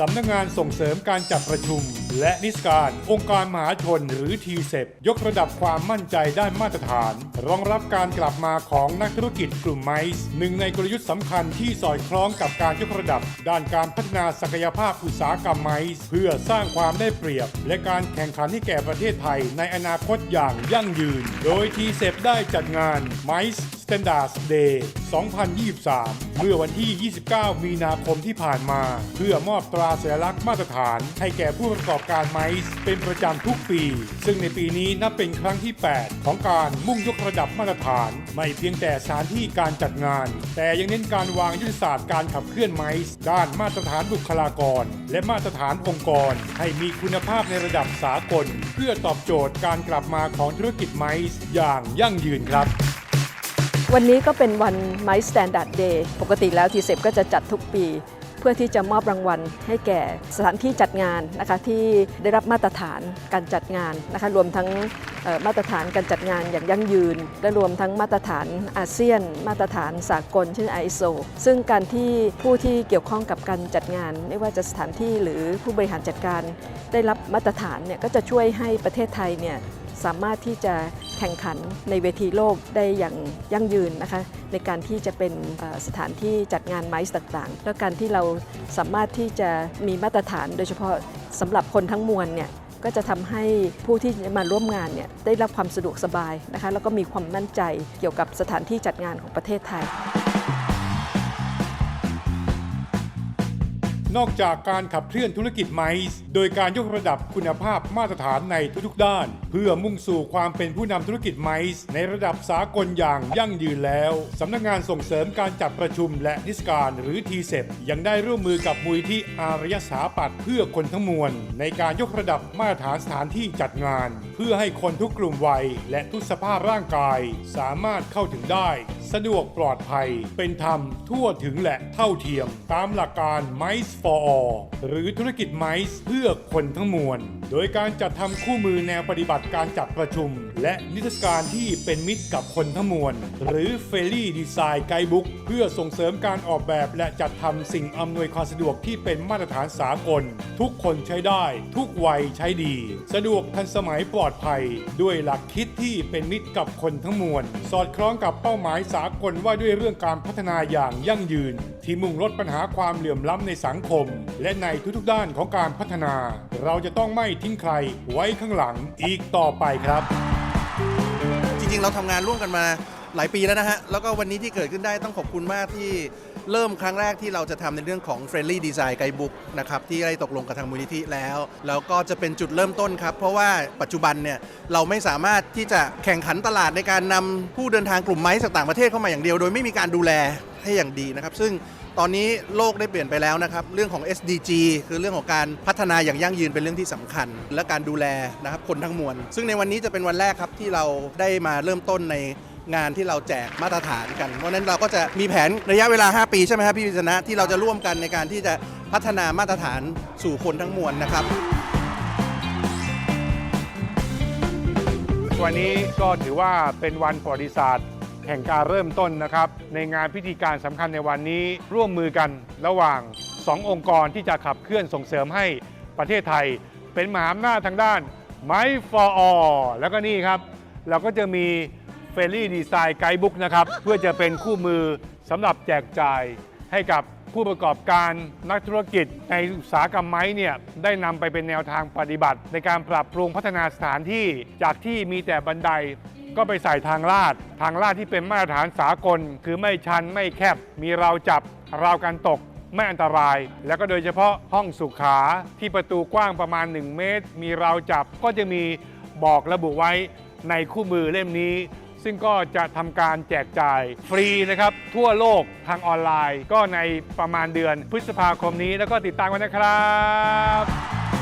สำนักงานส่งเสริมการจัดประชุม และนิสการ องค์การมหาชนหรือ t ีเซยกระดับความมั่นใจด้านมาตรฐาน รองรับการกลับมาของนักธุรกิจกลุ่มไมซ์หนึ่งในกลยุทธ์สำคัญที่สอดคล้องกับการยกระดับ ด้านการพัฒนาศักยภาพอุตสาหกรรมไมซ์เพื่อสร้างความได้เปรียบ และการแข่งขันให้แก่ประเทศไทย ในอนาคตอย่างยั่งยืน โดย t ีเซได้จัดงาน MICE Standards Day 2023 เมื่อวันที่ 29 มีนาคมที่ผ่านมา เพื่อมอบตราสัญลักษณ์มาตรฐาน ให้แก่ผู้ประกอบการไมซ์เป็นประจำทุกปี ซึ่งในปีนี้นับเป็นครั้งที่ 8 ของการมุ่งยกระดับมาตรฐาน ไม่เพียงแต่สถานที่การจัดงาน แต่ยังเน้นการวางยุทธศาสตร์การขับเคลื่อนไมซ์ด้านมาตรฐานบุคลากร และมาตรฐานองค์กร ให้มีคุณภาพในระดับสากล เพื่อตอบโจทย์การกลับมาของธุรกิจไมซ์อย่างยั่งยืนครับ วันนี้ก็เป็นวัน My Standard Day ปกติแล้วทีเซก็จะจัดทุกปี เพื่อที่จะมอบรางวัลให้แก่สถานที่จัดงานนะคะที่ได้รับมาตรฐานการจัดงานนะคะรวมทั้งมาตรฐานการจัดงานอย่างยั่งยืน และรวมทั้งมาตรฐานอาเซียน มาตรฐานสากลเช่น ISO ซึ่งการที่ผู้ที่เกี่ยวข้องกับการจัดงาน ไม่ว่าจะสถานที่หรือผู้บริหารจัดการได้รับมาตรฐานเนี่ยก็จะช่วยให้ประเทศไทยเนี่ย สามารถที่จะแข่งขันในเวทีโลกได้อย่างยั่งยืนนะคะในการที่จะเป็นสถานที่จัดงานไมซ์ต่างๆ แล้วการที่เราสามารถที่จะมีมาตรฐาน โดยเฉพาะสำหรับคนทั้งมวลเนี่ยก็จะทำให้ผู้ที่มาร่วมงานเนี่ยได้รับความสะดวกสบายนะคะแล้วก็มีความมั่นใจเกี่ยวกับสถานที่จัดงานของประเทศไทย นอกจากการขับเคลื่อนธุรกิจไมซ์โดยการยกระดับคุณภาพมาตรฐานในทุกๆด้าน เพื่อมุ่งสู่ความเป็นผู้นำธุรกิจไมซ์ในระดับสากลอย่างยั่งยืนแล้วสำนักงานส่งเสริมการจัดประชุมและนิสการหรือ t ีเยังได้ร่วมมือกับมูลที่อารยสถาปัตเพื่อคนทั้งมวล ในการยกระดับมาตรฐานสถานที่จัดงาน เพื่อให้คนทุกกลุ่มวัย และทุกสภาพร่างกาย สามารถเข้าถึงได้ สะดวกปลอดภัย เป็นธรรมทั่วถึงและเท่าเทียม ตามหลักการ Mice for All หรือธุรกิจไมซ์เพื่อคนทั้งมวลโดยการจัดทำคู่มือแนวปฏิบัติการจัดประชุม และนิทรรศการที่เป็นมิตรกับคนทั้งมวล หรือ f a i r y Design Guidebook เพื่อส่งเสริมการออกแบบและจัดทำสิ่งอำนวยความสะดวกที่เป็นมาตรฐานสากล ทุกคนใช้ได้ ทุกวัยใช้ดี สะดวกทันสมัยปลอดภัย ด้วยหลักคิดที่เป็นมิตรกับคนทั้งมวล สอดคล้องกับเป้าหมายสากลว่าด้วยเรื่องการพัฒนาอย่างยั่งยืน ที่มุ่งลดปัญหาความเหลื่อมล้ำในสังคม และในทุกๆด้านของการพัฒนาเราจะต้องไม่ทิ้งใครไว้ข้างหลังอีกต่อไปครับ จริงๆ เราทำงานร่วมกันมาหลายปีแล้วนะฮะ แล้วก็วันนี้ที่เกิดขึ้นได้ต้องขอบคุณมากที่เริ่มครั้งแรกที่เราจะทำในเรื่องของ Friendly Design Guidebook นะครับที่ได้ตกลงกับทางมูลนิธิแล้ว แล้วก็จะเป็นจุดเริ่มต้นครับ เพราะว่าปัจจุบันเนี่ยเราไม่สามารถที่จะแข่งขันตลาดในการนำผู้เดินทางกลุ่มไม้จากต่างประเทศเข้ามาอย่างเดียว โดยไม่มีการดูแลให้อย่างดีนะครับซึ่ง ตอนนี้โลกได้เปลี่ยนไปแล้วนะครับ เรื่องของ SDG คือเรื่องของการพัฒนาอย่างยั่งยืนเป็นเรื่องที่สำคัญ และการดูแลนะครับคนทั้งมวล ซึ่งในวันนี้จะเป็นวันแรกครับที่เราได้มาเริ่มต้นในงานที่เราแจกมาตรฐานกัน เพราะฉะนั้นเราก็จะมีแผนระยะเวลา 5 ปีใช่ไหมครับพี่วิษณะที่เราจะร่วมกันในการที่จะพัฒนามาตรฐานสู่คนทั้งมวลนะครับ วันนี้ก็ถือว่าเป็นวันประวัติศาสตร์ แห่งการเริ่มต้นนะครับ ในงานพิธีการสำคัญในวันนี้ร่วมมือกันระหว่าง 2 องค์กรที่จะขับเคลื่อนส่งเสริมให้ประเทศไทย เป็นมหาอำนาจทางด้าน m i for All แล้วก็นี่ครับ เราก็จะมี f a i r y Design Guidebook นะครับ เพื่อจะเป็นคู่มือสำหรับแจกจ่ายให้กับผู้ประกอบการนักธุรกิจในอุตสาหกรรมไม้เนี่ยได้นำไปเป็นแนวทางปฏิบัติ ในการปรับปรุงพัฒนาสถานที่จากที่มีแต่บันได ก็ไปใส่ทางลาด ทางลาดที่เป็นมาตรฐานสากล คือไม่ชันไม่แคบ มีราวจับ ราวกันตก ไม่อันตราย แล้วก็โดยเฉพาะห้องสุขาที่ประตูกว้างประมาณ 1 เมตร มีราวจับก็จะมีบอกระบุไว้ในคู่มือเล่มนี้ ซึ่งก็จะทำการแจกจ่ายฟรีนะครับ ทั่วโลกทางออนไลน์ ก็ในประมาณเดือนพฤษภาคมนี้แล้วก็ติดตามกันนะครับ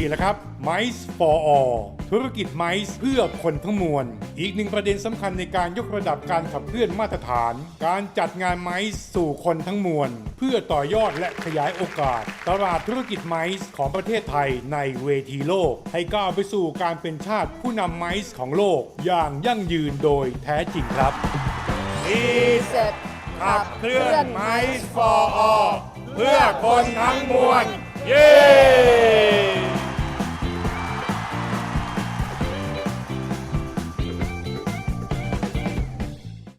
นี่แหละครับ Mice for All ธุรกิจไมซ์เพื่อคนทั้งมวล อีกหนึ่งประเด็นสำคัญในการยกระดับการขับเคลื่อนมาตรฐาน การจัดงานไมซ์สู่คนทั้งมวล เพื่อต่อยอดและขยายโอกาส ตลาดธุรกิจไมซ์ของประเทศไทยในเวทีโลก ให้ก้าวไปสู่การเป็นชาติผู้นำไมซ์ของโลก อย่างยั่งยืนโดยแท้จริงครับเสร็จขับเคลื่อนไมซ์ for all เพื่อคนทั้งมวล เย้